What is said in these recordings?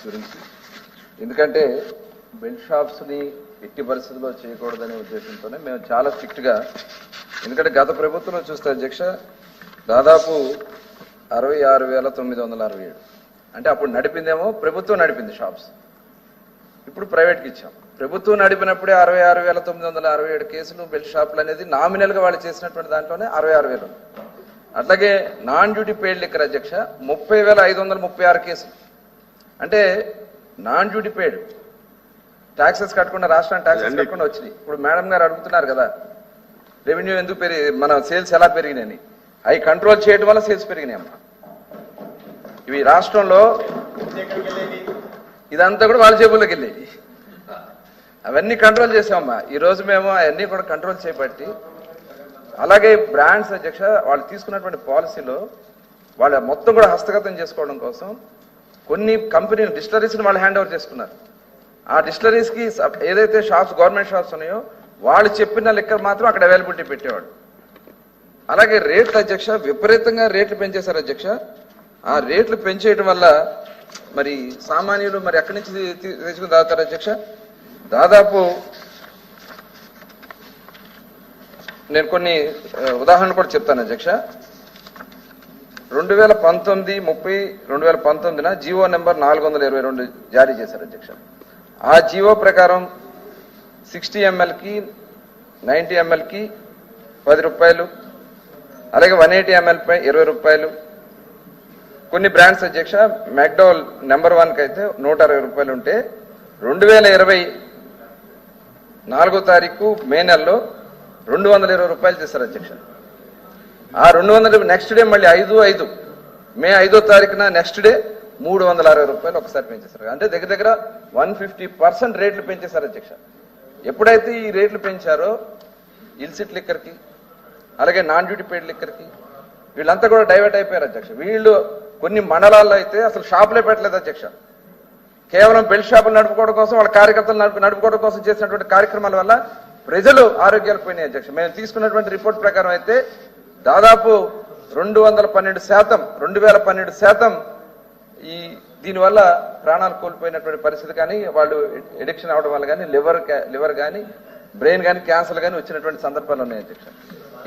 Shops గురించి ఎందుకంటే belt షాప్స్ని ఎట్టి పరిస్థితుల్లో చేయకూడదనే ఉద్దేశంతోనే మేము చాలా స్ట్రిక్ట్గా ఎందుకంటే గత ప్రభుత్వంలో చూస్తే అధ్యక్ష దాదాపు అరవై ఆరు వేల తొమ్మిది వందల అరవై ఏడు. అంటే అప్పుడు నడిపిందేమో ప్రభుత్వం నడిపింది షాప్స్ ఇప్పుడు ప్రైవేట్కి ఇచ్చాం. ప్రభుత్వం నడిపినప్పుడే అరవై ఆరు వేల తొమ్మిది వందల అరవై ఏడు కేసులు బెల్ట్ షాపులు అనేది నామినల్గా వాళ్ళు చేసినటువంటి దాంట్లోనే అరవై ఆరు వేలు. అట్లాగే నాన్ డ్యూటీ పెయిడ్ లిక్కర్ అధ్యక్ష ముప్పై వేల ఐదు వందల ముప్పై ఆరు కేసులు. అంటే నాన్ డ్యూటీ పెయిడ్ ట్యాక్సెస్ కట్టకుండా రాష్ట్రానికి ట్యాక్సెస్ కట్టకుండా వచ్చినాయి. ఇప్పుడు మేడం గారు అడుగుతున్నారు కదా రెవెన్యూ ఎందుకు పెరిగి మన సేల్స్ ఎలా పెరిగినాయని. అవి కంట్రోల్ చేయడం వల్ల సేల్స్ పెరిగినాయమ్మా. ఇవి రాష్ట్రంలో ఇదంతా కూడా వాళ్ళ జేబుల్లోకి వెళ్ళేది అవన్నీ కంట్రోల్ చేసామమ్మా. ఈ రోజు మేము అవన్నీ కూడా కంట్రోల్ చేపట్టి అలాగే బ్రాండ్స్ అధ్యక్ష వాళ్ళు తీసుకున్నటువంటి పాలసీలో వాళ్ళ మొత్తం కూడా హస్తగతం చేసుకోవడం కోసం కొన్ని కంపెనీలు డిస్టరీస్ని వాళ్ళు హ్యాండ్ ఓవర్ చేసుకున్నారు. ఆ డిస్టరీస్కి ఏదైతే షాప్స్ గవర్నమెంట్ షాప్స్ ఉన్నాయో వాళ్ళు చెప్పిన లెక్కలు మాత్రం అక్కడ అవైలబిలిటీ పెట్టేవాడు అలాగే రేట్లు అధ్యక్ష విపరీతంగా రేట్లు పెంచేశారు అధ్యక్ష. ఆ రేట్లు పెంచేయడం వల్ల మరి సామాన్యులు మరి ఎక్కడి నుంచి తీ- తీ- తెచ్చుకుని తాగుతారు అధ్యక్ష. దాదాపు నేను కొన్ని ఉదాహరణ ఉదాహరణలు కూడా చెప్తాను అధ్యక్ష. రెండు వేల పంతొమ్మిది ముప్పై రెండు వేల పంతొమ్మిదిన జీవో నెంబర్ నాలుగు వందల ఇరవై రెండు జారీ చేశారు అధ్యక్ష. ఆ జీవో ప్రకారం సిక్స్టీ ఎంఎల్కి నైంటీ ఎంఎల్కి పది రూపాయలు అలాగే వన్ ఎయిటీ ఎంఎల్పై ఇరవై రూపాయలు. కొన్ని బ్రాండ్స్ అధ్యక్ష మ్యాక్డోల్ నెంబర్ వన్కి అయితే నూట అరవై రూపాయలు ఉంటే రెండు వేల ఇరవై నాలుగో తారీఖు మే నెలలో రెండు వందల ఇరవై రూపాయలు చేశారు అధ్యక్ష. ఆ రెండు వందల నెక్స్ట్ డే మళ్ళీ ఐదు ఐదు. మే ఐదో తారీఖున నెక్స్ట్ డే మూడు వందల అరవై రూపాయలు ఒకసారి పెంచేశారు. అంటే దగ్గర దగ్గర వన్ ఫిఫ్టీ పర్సెంట్ రేట్లు పెంచేశారు అధ్యక్ష. ఎప్పుడైతే ఈ రేట్లు పెంచారో ఇల్సిట్ లిక్కర్కి అలాగే నాన్ డ్యూటీ పెయిడ్ లిక్కర్కి వీళ్ళంతా కూడా డైవర్ట్ అయిపోయారు అధ్యక్ష. వీళ్ళు కొన్ని మండలాల్లో అయితే అసలు షాపులే పెట్టలేదు అధ్యక్ష. కేవలం బెల్ట్ షాపులు నడుపుకోవడం కోసం వాళ్ళ కార్యకర్తలు నడుపు నడుపుకోవడం కోసం చేసినటువంటి కార్యక్రమాల వల్ల ప్రజలు ఆరోగ్యాలు పోయినాయి అధ్యక్ష. మేము తీసుకున్నటువంటి రిపోర్ట్ ప్రకారం అయితే దాదాపు రెండు వందల పన్నెండు శాతం రెండు వేల పన్నెండు శాతం ఈ దీనివల్ల ప్రాణాలు కోల్పోయినటువంటి పరిస్థితి కానీ వాళ్ళు ఎడిక్షన్ అవడం వల్ల కానీ లివర్ లివర్ కానీ బ్రెయిన్ కానీ క్యాన్సర్ కానీ వచ్చినటువంటి సందర్భాలు ఉన్నాయి అధ్యక్ష.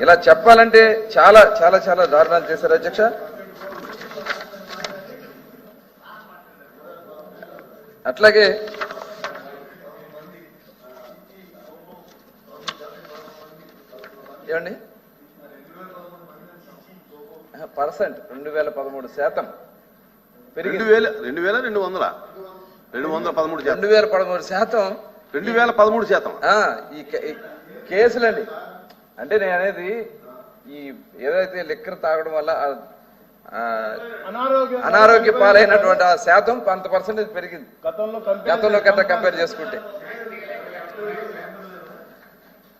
ఇలా చెప్పాలంటే చాలా చాలా చాలా దారుణాలు చేశారు అధ్యక్ష. అట్లాగే ఏమండి? పర్సెంట్ రెండు వేల పదమూడు శాతం రెండు పెరిగింది వేల రెండు వేల రెండు వందల? రెండు వందల పదమూడు శాతం. రెండు వేల పదమూడు శాతం రెండు వేల పదమూడు శాతం. ఆ, ఈ కేసులండి అంటే నేను అనేది ఈ ఏదైతే లిక్కర్ తాగడం వల్ల అనారోగ్య పాలైనటువంటి ఆ శాతం అంత పర్సెంటేజ్ పెరిగింది. గతంలో కట్ట కంపేర్ చేసుకుంటే.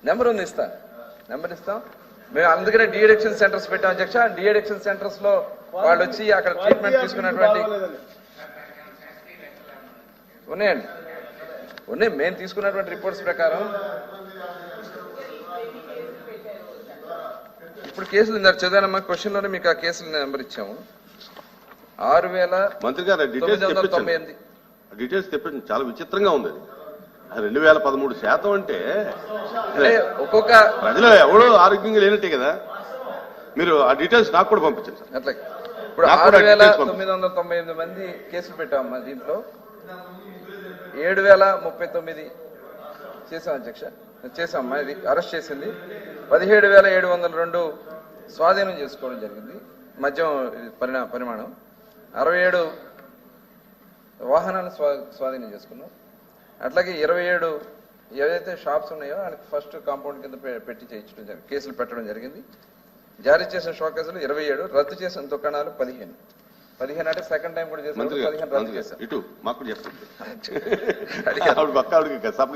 నెంబర్ ఉంది ఇస్తా. నెంబర్ ఇస్తాం? మేము అందుకనే డిఎడిక్షన్ సెంటర్స్ పెట్టాం అధ్యక్ష. డిఎడిక్షన్ సెంటర్స్లో వాళ్ళు వచ్చి అక్కడ ట్రీట్మెంట్ తీసుకున్నటువంటి ఉన్నాయండి. ఉన్నాయి. మేము తీసుకున్నటువంటి రిపోర్ట్స్ ప్రకారం ఇప్పుడు కేసులు ఇందాక చదివానమ్మా. క్వశ్చన్లోనే మీకు ఆ కేసుల నెంబర్ ఇచ్చాము. ఆరు వేల మంత్రి గారు డీటెయిల్స్ తెప్పించండి. తెప్పించండి. చాలా విచిత్రంగా ఉంది రెండు వేల పదమూడు శాతం అంటే ఒక్కొక్క ప్రజలు ఎవడో ఆరోగ్యంగా లేనట్టే కదా. మీరు ఆ డీటెయిల్స్ నాకు కూడా పంపించండి సార్. అట్లా. ఇప్పుడు ఆరు వేల. తొమ్మిది వందల తొంభై ఎనిమిది మంది కేసులు పెట్టామమ్మా దీంట్లో. ఏడు వేల ముప్పై తొమ్మిది చేసాం అధ్యక్ష. చేసామమ్మా ఇది అరెస్ట్ చేసింది. పదిహేడు వేల ఏడు వందల రెండు స్వాధీనం చేసుకోవడం జరిగింది. మద్యం పరిణా పరిమాణం. అరవై ఏడు వాహనాలను స్వా స్వాధీనం చేసుకున్నాం. అట్లాగే ఇరవై ఏడు ఏవైతే షాప్స్ ఉన్నాయో వాళ్ళకి ఫస్ట్ కాంపౌండ్ కింద పెట్టి చేయించడం జరిగింది కేసులు పెట్టడం జరిగింది. జారీ చేసిన షోకేసులు ఇరవై ఏడు రద్దు చేసిన దుకాణాలు పదిహేను. పదిహేను అంటే సెకండ్ టైం కూడా గారు పదిహేను రద్దు చేశాం ఇటు మాకు చెప్పండి.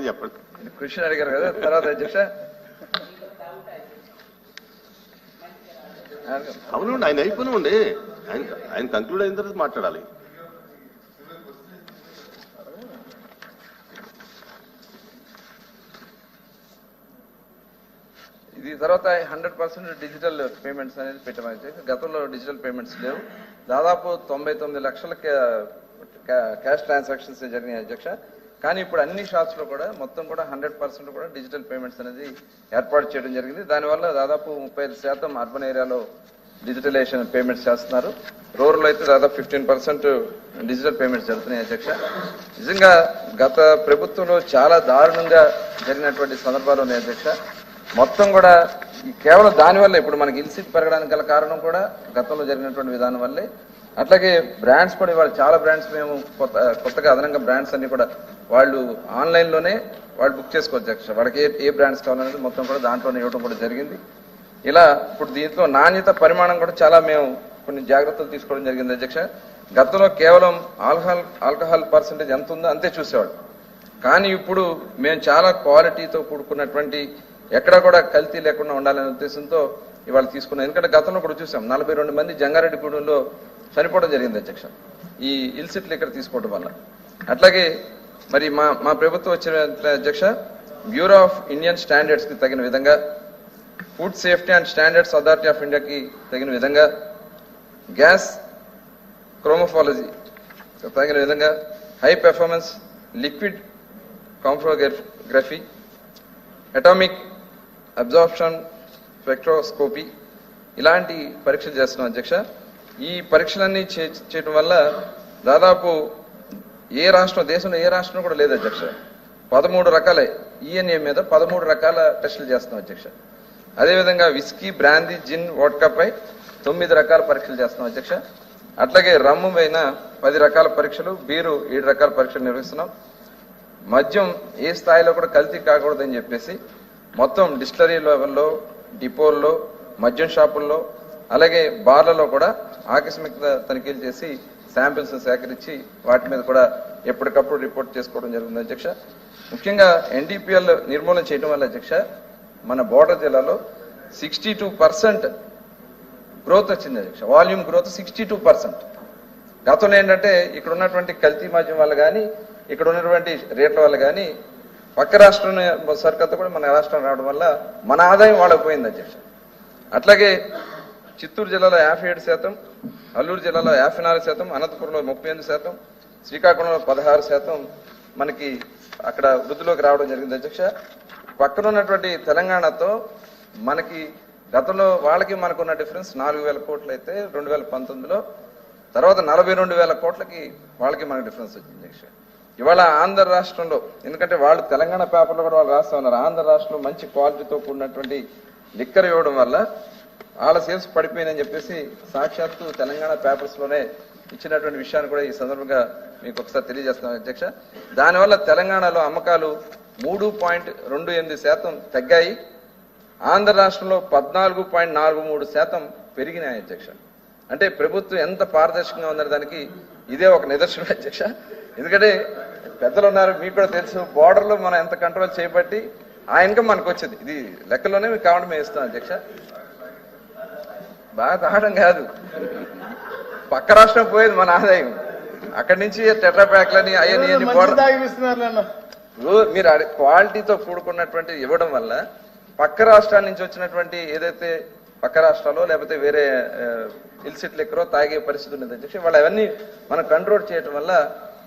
చెప్పండి. క్వశ్చన్ అడిగారు కదా తర్వాత అధ్యక్ష. అవునండి ఆయన అయిపోయినండి ఆయన ఆయన కంక్లూడ్ అయిన తర్వాత మాట్లాడాలి. ఇది తర్వాత హండ్రెడ్ పర్సెంట్ డిజిటల్ పేమెంట్స్ అనేది పెట్టమని గతంలో డిజిటల్ పేమెంట్స్ లేవు. దాదాపు తొంభై తొమ్మిది లక్షల క్యాష్ ట్రాన్సాక్షన్స్ జరిగినాయి అధ్యక్ష. కానీ ఇప్పుడు అన్ని షాప్స్లో కూడా మొత్తం కూడా హండ్రెడ్ పర్సెంట్ కూడా డిజిటల్ పేమెంట్స్ అనేది ఏర్పాటు చేయడం జరిగింది. దానివల్ల దాదాపు ముప్పై ఐదు శాతం అర్బన్ ఏరియాలో డిజిటలైజేషన్ పేమెంట్స్ చేస్తున్నారు. రూరల్ అయితే దాదాపు ఫిఫ్టీన్ పర్సెంట్ డిజిటల్ పేమెంట్స్ జరుగుతున్నాయి అధ్యక్ష. నిజంగా గత ప్రభుత్వంలో చాలా దారుణంగా జరిగినటువంటి సందర్భాలు ఉన్నాయి అధ్యక్ష. మొత్తం కూడా కేవలం దానివల్ల ఇప్పుడు మనకి ఇల్సిట్ పెరగడానికి గల కారణం కూడా గతంలో జరిగినటువంటి విధానం వల్లే. అట్లాగే బ్రాండ్స్ కూడా ఇవాళ చాలా బ్రాండ్స్ మేము కొత్త కొత్తగా అదనంగా బ్రాండ్స్ అన్ని కూడా వాళ్ళు ఆన్లైన్లోనే వాళ్ళు బుక్ చేసుకోవచ్చు అక్ష వాళ్ళకి ఏ ఏ బ్రాండ్స్ కావాలనేది మొత్తం కూడా దాంట్లోనే ఇవ్వడం కూడా జరిగింది. ఇలా ఇప్పుడు దీంట్లో నాణ్యత పరిమాణం కూడా చాలా మేము కొన్ని జాగ్రత్తలు తీసుకోవడం జరిగింది అధ్యక్ష. గతంలో కేవలం ఆల్కహాల్ ఆల్కహాల్ పర్సంటేజ్ ఎంత ఉందో అంతే చూసేవాడు కానీ ఇప్పుడు మేము చాలా క్వాలిటీతో కూడుకున్నటువంటి ఎక్కడా కూడా కల్తీ లేకుండా ఉండాలనే ఉద్దేశంతో ఇవాళ తీసుకున్నాం. ఎందుకంటే గతంలో కూడా చూసాం నలభై రెండు మంది జంగారెడ్డిగూడెంలో చనిపోవడం జరిగింది అధ్యక్ష. ఈ ఇల్సిట్లు ఇక్కడ తీసుకోవడం వల్ల. అట్లాగే మరి మా మా ప్రభుత్వం వచ్చిన అధ్యక్ష బ్యూరో ఆఫ్ ఇండియన్ స్టాండర్డ్స్కి తగిన విధంగా Food Safety and Standards Authority of ఇండియాకి తగిన విధంగా గ్యాస్ క్రోమోఫాలజీ తగిన విధంగా high performance liquid chromatography atomic absorption spectroscopy ఇలాంటి పరీక్షలు చేస్తున్నాం అధ్యక్ష. ఈ పరీక్షలన్నీ చే- చేయటం వల్ల దాదాపు ఏ రాష్ట్రం దేశంలో ఏ రాష్ట్రం కూడా లేదు అధ్యక్ష. పదమూడు రకాల ఈఎన్ఏ మీద పదమూడు రకాల టెస్టులు చేస్తున్నాం అధ్యక్ష. అదేవిధంగా విస్కీ బ్రాందీ జిన్ వోడ్కాపై తొమ్మిది రకాల పరీక్షలు చేస్తున్నాం అధ్యక్ష. అట్లాగే రమ్ము పైన పది రకాల పరీక్షలు బీరు ఏడు రకాల పరీక్షలు నిర్వహిస్తున్నాం. మద్యం ఏ స్థాయిలో కూడా కల్తీ కాకూడదని చెప్పేసి మొత్తం డిస్టిలరీ లెవెల్లో డిపోల్లో మద్యం షాపుల్లో అలాగే బార్లలో కూడా ఆకస్మిక తనిఖీలు చేసి శాంపిల్స్ సేకరించి వాటి మీద కూడా ఎప్పటికప్పుడు రిపోర్ట్ చేసుకోవడం జరిగింది అధ్యక్ష. ముఖ్యంగా ఎన్డీపీఎల్ నిర్మూలన చేయడం వల్ల అధ్యక్ష మన బోర్డర్ జిల్లాలో సిక్స్టీ టూ పర్సెంట్ గ్రోత్ వచ్చింది అధ్యక్ష. Volume growth sixty two percent. గతంలో ఏంటంటే ఇక్కడ ఉన్నటువంటి కల్తీ మద్యం వల్ల కానీ ఇక్కడ ఉన్నటువంటి రేట్ల వల్ల కానీ పక్క రాష్ట్రం సరికొత్త కూడా మన రాష్ట్రం రావడం వల్ల మన ఆదాయం వాళ్ళకి పోయింది అధ్యక్ష. అట్లాగే చిత్తూరు జిల్లాలో యాభై ఏడు శాతం అల్లూరు జిల్లాలో యాభై నాలుగు శాతం అనంతపురంలో ముప్పై ఎనిమిది శాతం శ్రీకాకుళంలో పదహారు శాతం మనకి అక్కడ వృద్ధిలోకి రావడం జరిగింది అధ్యక్ష. పక్కన ఉన్నటువంటి తెలంగాణతో మనకి గతంలో వాళ్ళకి మనకున్న డిఫరెన్స్ నాలుగు వేల కోట్లు అయితే రెండు వేల పంతొమ్మిదిలో తర్వాత నలభై రెండు వేల కోట్లకి వాళ్ళకి మనకు డిఫరెన్స్ వచ్చింది అధ్యక్ష. ఇవాళ ఆంధ్ర రాష్ట్రంలో ఎందుకంటే వాళ్ళు తెలంగాణ పేపర్లో కూడా వాళ్ళు రాస్తా ఉన్నారు. ఆంధ్ర రాష్ట్రంలో మంచి క్వాలిటీతో కూడినటువంటి లిక్కర్ ఇవ్వడం వల్ల వాళ్ళ సేల్స్ పడిపోయిందని చెప్పేసి సాక్షాత్తు తెలంగాణ పేపర్స్లోనే ఇచ్చినటువంటి విషయాన్ని కూడా ఈ సందర్భంగా మీకు ఒకసారి తెలియజేస్తాం అధ్యక్ష. దానివల్ల తెలంగాణలో అమ్మకాలు మూడు పాయింట్ రెండు ఎనిమిది శాతం తగ్గాయి. ఆంధ్ర రాష్ట్రంలో పద్నాలుగు పాయింట్ నాలుగు మూడు శాతం పెరిగినాయి అధ్యక్ష. అంటే ప్రభుత్వం ఎంత పారదర్శకంగా ఉందనే దానికి ఇదే ఒక నిదర్శనం అధ్యక్ష. ఎందుకంటే పెద్దలు ఉన్నారు మీకు కూడా తెలుసు border లో మనం ఎంత కంట్రోల్ చేయబట్టి ఆ ఇన్కమ్ మనకు వచ్చింది. ఇది లెక్కలోనే మీకు కావడం మేము ఇస్తాం అధ్యక్ష. బాగా తాగడం కాదు. పక్క రాష్ట్రం పోయేది మన ఆదాయం. అక్కడి నుంచి టెట్రా ప్యాక్లని అవన్నీ మీరు క్వాలిటీతో కూడుకున్నటువంటి ఇవ్వడం వల్ల పక్క రాష్ట్రాల నుంచి వచ్చినటువంటి ఏదైతే పక్క రాష్ట్రాల్లో లేకపోతే వేరే ఇల్సిట్ లెక్కరో తాగే పరిస్థితి ఉన్నది అధ్యక్ష. వాళ్ళు అవన్నీ మనం కంట్రోల్ చేయడం వల్ల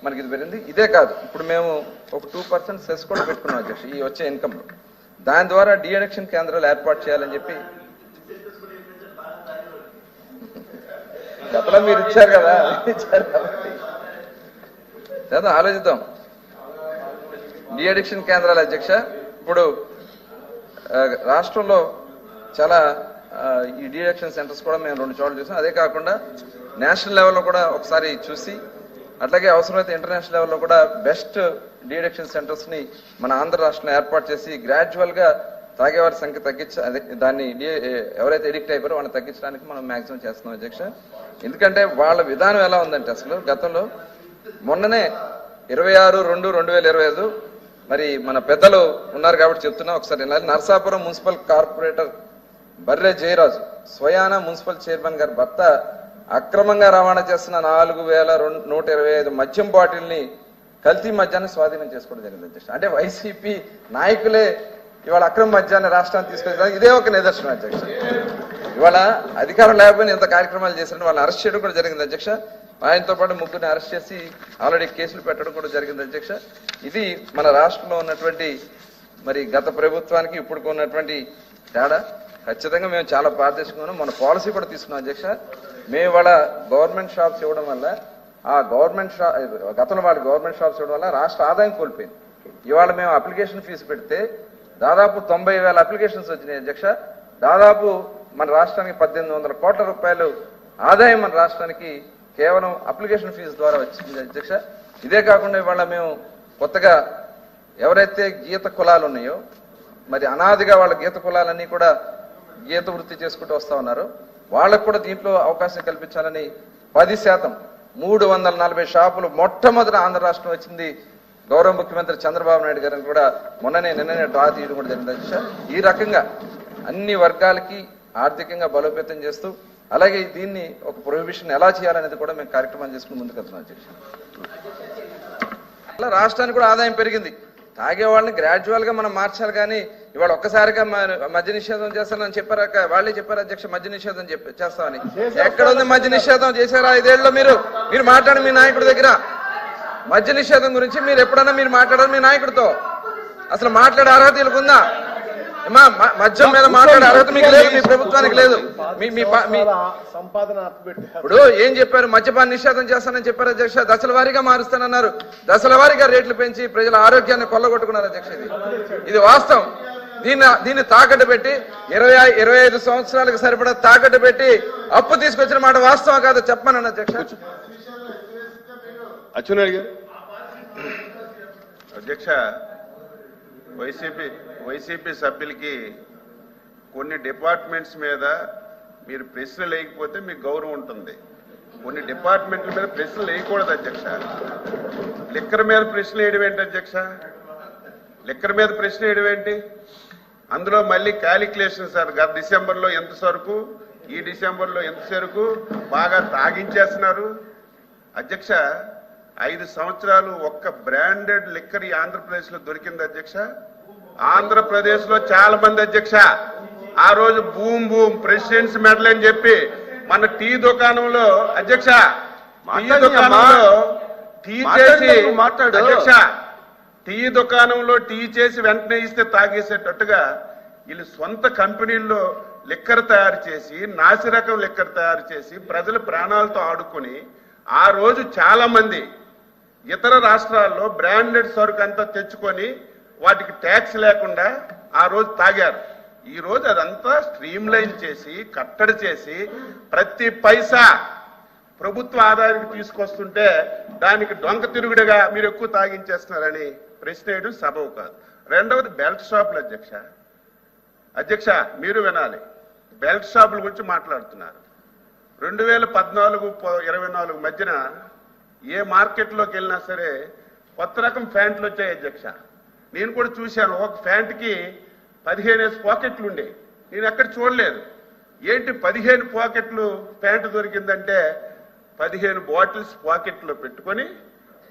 మనకి ఇది పెరిగింది. ఇదే కాదు. ఇప్పుడు మేము ఒక టూ పర్సెంట్ సెస్ కూడా పెట్టుకున్నాం అధ్యక్ష ఈ వచ్చే ఇన్కమ్లో. దాని ద్వారా డిఎడక్షన్ కేంద్రాలు ఏర్పాటు చేయాలని చెప్పి. గతంలో మీరు ఇచ్చారు కదా. ఇచ్చారు కాబట్టి. లేదా ఆలోచిద్దాం. డిఎడిక్షన్ కేంద్రాల అధ్యక్ష ఇప్పుడు రాష్ట్రంలో చాలా ఈ డిఎడిక్షన్ సెంటర్స్ కూడా మేము రెండు చోట్ల చూసాం. అదే కాకుండా నేషనల్ లెవెల్లో కూడా ఒకసారి చూసి అట్లాగే అవసరమైతే ఇంటర్నేషనల్ లెవెల్లో కూడా బెస్ట్ డిడక్షన్ సెంటర్స్ని సెంటర్స్ని మన ఆంధ్ర రాష్ట్రంలో ఏర్పాటు చేసి గ్రాడ్యువల్గా తాగేవారి సంఖ్య తగ్గించ అదే దాన్ని డి- ఎవరైతే ఎడిక్ట్ అయిపోయారో వాళ్ళని తగ్గించడానికి మనం మాక్సిమం చేస్తున్నాం అధ్యక్ష ఎందుకంటే వాళ్ళ విధానం ఎలా ఉందంటే అసలు గతంలో మొన్ననే ఇరవై ఆరు రెండు రెండు వేల ఇరవై ఐదు మరి మన పెద్దలు ఉన్నారు కాబట్టి చెప్తున్నా ఒకసారి వినాలి. నరసాపురం మున్సిపల్ కార్పొరేటర్ బర్రె జయరాజు స్వయాన మున్సిపల్ చైర్మన్ గారి భర్త అక్రమంగా రవాణా చేస్తున్న నాలుగు వేల రెండు నూట ఇరవై ఐదు మద్యం బాటిల్ని కల్తీ మద్యాన్ని స్వాధీనం చేసుకోవడం జరిగింది అధ్యక్ష. అంటే వైసీపీ నాయకులే ఇవాళ అక్రమ మద్యాన్ని రాష్ట్రానికి తీసుకొచ్చిన ఇదే ఒక నిదర్శనం అధ్యక్ష. ఇవాళ అధికారం లేకపోయినా ఇంత కార్యక్రమాలు చేశారని వాళ్ళని అరెస్ట్ చేయడం కూడా జరిగింది అధ్యక్ష. ఆయనతో పాటు ముగ్గురిని అరెస్ట్ చేసి ఆల్రెడీ కేసులు పెట్టడం కూడా జరిగింది అధ్యక్ష. ఇది మన రాష్ట్రంలో ఉన్నటువంటి మరి గత ప్రభుత్వానికి ఇప్పుడు కొన్నటువంటి తేడా? ఖచ్చితంగా మేము చాలా పారదర్శకంగా మన పాలసీ కూడా తీసుకున్నాం అధ్యక్ష. మేము ఇవాళ గవర్నమెంట్ షాప్స్ ఇవ్వడం వల్ల ఆ గవర్నమెంట్ షా గతంలో వాళ్ళ గవర్నమెంట్ షాప్స్ ఇవ్వడం వల్ల రాష్ట్ర ఆదాయం కోల్పోయింది. ఇవాళ మేము అప్లికేషన్ ఫీజు పెడితే దాదాపు తొంభై వేల అప్లికేషన్స్ వచ్చినాయి అధ్యక్ష. దాదాపు మన రాష్ట్రానికి పద్దెనిమిది వందల కోట్ల రూపాయలు ఆదాయం మన రాష్ట్రానికి కేవలం అప్లికేషన్ ఫీజు ద్వారా వచ్చింది అధ్యక్ష. ఇదే కాకుండా ఇవాళ మేము కొత్తగా ఎవరైతే గీత కులాలు ఉన్నాయో మరి అనాదిగా వాళ్ళ గీత కులాలన్నీ కూడా గీత వృత్తి చేసుకుంటూ వస్తూ ఉన్నారు. వాళ్ళకు కూడా దీంట్లో అవకాశం కల్పించాలని పది శాతం మూడు వందల నలభై షాపులు మొట్టమొదటి ఆంధ్ర రాష్ట్రం వచ్చింది గౌరవ ముఖ్యమంత్రి చంద్రబాబు నాయుడు గారిని కూడా మొన్ననే నిన్ననే డ్రా తీయడం కూడా జరిగింది. ఈ రకంగా అన్ని వర్గాలకి ఆర్థికంగా బలోపేతం చేస్తూ అలాగే దీన్ని ఒక ప్రొహిబిషన్ ఎలా చేయాలనేది కూడా మేము కార్యక్రమాలు చేసుకుని ముందుకు వెళ్తున్నాం. అధ్యక్ష. అలా రాష్ట్రానికి కూడా ఆదాయం పెరిగింది. తాగే వాళ్ళని గ్రాడ్యువల్గా మనం మార్చాలి కానీ ఇవాళ ఒక్కసారిగా మద్య నిషేధం చేస్తానని చెప్పారు. వాళ్ళే చెప్పారు అధ్యక్ష మద్య నిషేధం చేస్తామని. ఎక్కడ ఉంది మద్య నిషేధం? చేశారా? ఐదేళ్ళలో మీరు. మీరు మాట్లాడండి మీ నాయకుడి దగ్గర. మద్య నిషేధం గురించి మీరు ఎప్పుడన్నా మీరు మాట్లాడారు మీ నాయకుడితో? అసలు మాట్లాడే అర్హత వీళ్ళకు ఉందా? ఏమ్మా, మ- మద్యం మీద మాట్లాడే అర్హత మీకు లేదు మీ ప్రభుత్వానికి లేదు. సంపాదన ఇప్పుడు ఏం చెప్పారు? మద్యపాన నిషేధం చేస్తానని చెప్పారు అధ్యక్ష. దశల వారీగా మారుస్తానన్నారు. దశల వారీగా రేట్లు పెంచి ప్రజల ఆరోగ్యాన్ని కొల్లగొట్టుకున్నారు అధ్యక్ష ఇది. ఇది వాస్తవం. దీన్ని దీన్ని తాకట్టు పెట్టి ఇరవై ఇరవై ఐదు సంవత్సరాలకు సరిపడా తాకట్టు పెట్టి అప్పు తీసుకొచ్చిన మాట వాస్తవం కాదు చెప్పమన్నాను అధ్యక్ష. గారు. అధ్యక్ష వైసీపీ వైసీపీ సభ్యులకి కొన్ని డిపార్ట్మెంట్స్ మీద మీరు ప్రశ్నలు వేయకపోతే మీకు గౌరవం ఉంటుంది. కొన్ని డిపార్ట్మెంట్ల మీద ప్రశ్నలు వేయకూడదు అధ్యక్ష. లిక్కర్ మీద ప్రశ్నలు వేయడం ఏంటి అధ్యక్ష? లిక్కర్ మీద ప్రశ్న వేయడం ఏంటి? అందులో మళ్ళీ క్యాలిక్యులేషన్ సార్ గత డిసెంబర్లో ఎంత సరుకు? ఈ డిసెంబర్లో ఎంత సరుకు? బాగా తాగించేస్తున్నారు. అధ్యక్ష ఐదు సంవత్సరాలు ఒక్క బ్రాండెడ్ లిక్కర్ ఈ ఆంధ్రప్రదేశ్లో దొరికింది అధ్యక్ష. ఆంధ్రప్రదేశ్లో చాలా మంది అధ్యక్ష ఆ రోజు బూమ్ బూమ్ ప్రెసిడెంట్స్ మెడల్ అని చెప్పి మన టీ దుకాణంలో అధ్యక్ష టీ దుకాణంలో టీ చేసి. అధ్యక్ష టీ దుకాణంలో టీ చేసి వెంటనే ఇస్తే తాగేసేటట్టుగా వీళ్ళు సొంత కంపెనీల్లో లిక్కర్ తయారు చేసి నాసిరకం లిక్కర్ తయారు చేసి ప్రజల ప్రాణాలతో ఆడుకొని ఆ రోజు చాలా మంది ఇతర రాష్ట్రాల్లో బ్రాండెడ్ సరుకు అంతా తెచ్చుకొని వాటికి ట్యాక్స్ లేకుండా ఆ రోజు తాగారు. ఈ రోజు అదంతా స్ట్రీమ్ లైన్ చేసి కట్టడి చేసి ప్రతి పైసా ప్రభుత్వ ఆదాయానికి తీసుకొస్తుంటే దానికి డొంక తిరుగుడుగా మీరు ఎక్కువ తాగించేస్తున్నారని ప్రశ్న వేయడం సబబు కాదు. రెండవది బెల్ట్ షాపులు అధ్యక్ష. అధ్యక్ష మీరు వినాలి. బెల్ట్ షాపుల గురించి మాట్లాడుతున్నారు. రెండు వేల పద్నాలుగు ఇరవై నాలుగు మధ్యన ఏ మార్కెట్లోకి వెళ్ళినా సరే కొత్త రకం ప్యాంట్లు వచ్చాయి అధ్యక్ష. నేను కూడా చూశాను. ఒక ప్యాంట్కి పదిహేను పాకెట్లు ఉండే. నేను ఎక్కడ చూడలేదు. ఏంటి పదిహేను పాకెట్లు ప్యాంటు దొరికిందంటే పదిహేను బాటిల్స్ పాకెట్లో పెట్టుకొని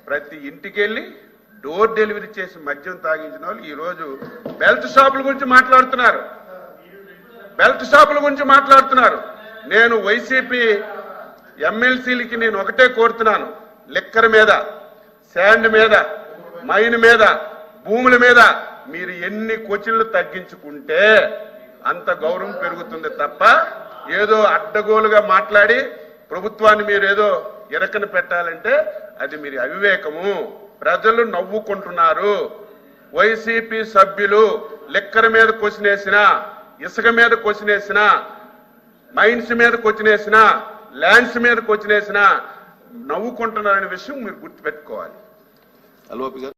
ప్రతి ఇంటికి వెళ్ళి డోర్ డెలివరీ చేసి మద్యం తాగించిన వాళ్ళు ఈరోజు బెల్ట్ షాపుల గురించి మాట్లాడుతున్నారు. బెల్ట్ షాపుల గురించి మాట్లాడుతున్నారు. నేను వైసీపీ ఎమ్మెల్సీలకి నేను ఒకటే కోరుతున్నాను. లిక్కర్ మీద శాండ్ మీద మైన్ మీద భూముల మీద మీరు ఎన్ని క్వశ్చన్లు తగ్గించుకుంటే అంత గౌరవం పెరుగుతుంది తప్ప ఏదో అడ్డగోలుగా మాట్లాడి ప్రభుత్వాన్ని మీరు ఏదో ఇరకన పెట్టాలంటే అది మీరు అవివేకము. ప్రజలు నవ్వుకుంటున్నారు. వైసీపీ సభ్యులు లెక్కర మీద క్వశ్చనేసిన ఇసుక మీద క్వశ్చనేసిన మైన్స్ మీద కొచ్చినేసిన ల్యాండ్స్ మీద కొచ్చినేసిన నవ్వుకుంటున్నారనే విషయం మీరు గుర్తుపెట్టుకోవాలి. అల్వోపి